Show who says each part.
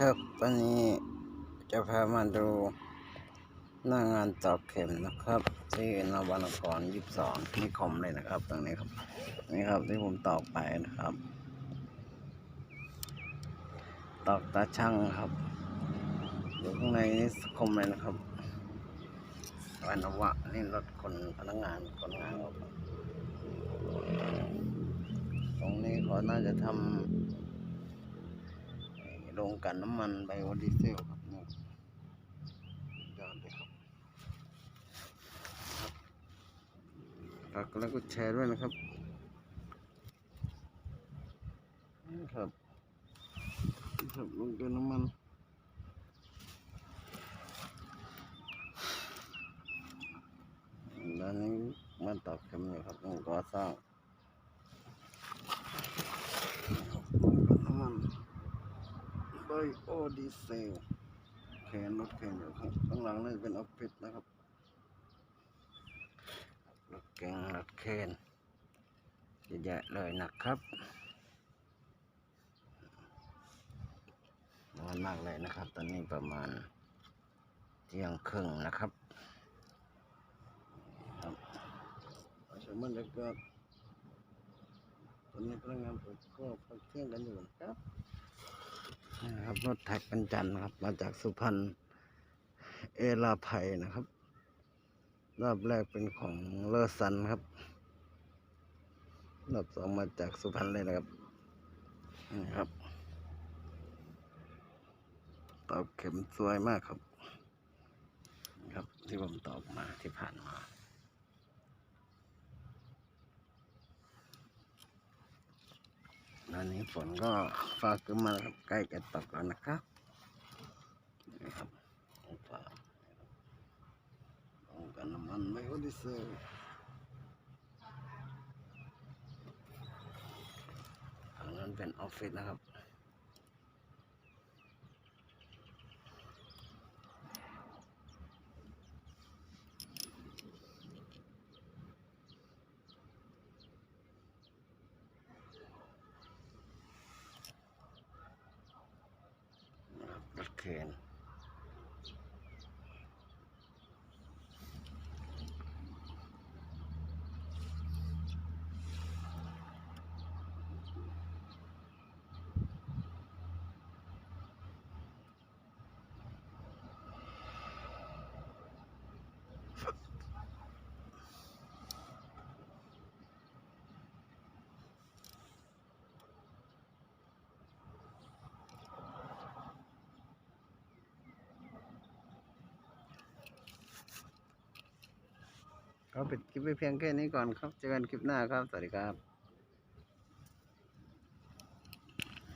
Speaker 1: ครับวันนี้จะพามาดูหน้างานตอกเข็มนะครับ ที่นวนครยี่สิบสองนิคมเลยนะครับ ตรงนี้ครับนี่ครับที่ผมตอกไปนะครับ ตอกตาช่างครับอยู่ข้างในนี่คมเลยนะครับวันวะนี่รถคนพนักงานคนงานครับตรงนี้เขาน่าจะทำ งกันน้ำมันไบโอดีเซลครับนี่ยอดเลยครับฝากแล้วก็แชร์ด้วยนะครับครับครับโรงกลันน้ำมันด้านนี้มันตอกเข็มอยู่ครับต้องก่อสร้างโรงกลั่นน้ำมัน ไบโอดีเซลแคนรถแคนอยู่ข้างข้างหลังนั่นเป็นออฟฟิศนะครับรถเก่งรถแคนเยอะแยะเลยนะครับร้อนมากเลยนะครับ ตอนนี้ประมาณเที่ยงครึ่งนะครับครับชมบรรยากาศตอนนี้พนักงานผมก็พักเที่ยงกันอยู่นะครับ นะครับรถแท็กบรรจันนะครับ มาจากสุพรรณเอราไพนะครับ รอบแรกเป็นของเลอสันครับ รอบสองมาจากสุพรรณเลยนะครับนี่ครับตอบเข็มสวยมากครับ ครับที่ผมตอบมาที่ผ่านมา อนนี้ฝนก็ฟ้าขึ้นมาใกล้จะตกแล้วนะครับนี่ครับฟ้าลงกันน้ำมันไม่ก็ดีเซลทางนั้นเป็นออฟฟิศนะครับ รถเคน ก็ปิดคลิปไปเพียงแค่นี้ก่อนครับ เจอกันคลิปหน้าครับ สวัสดีครับ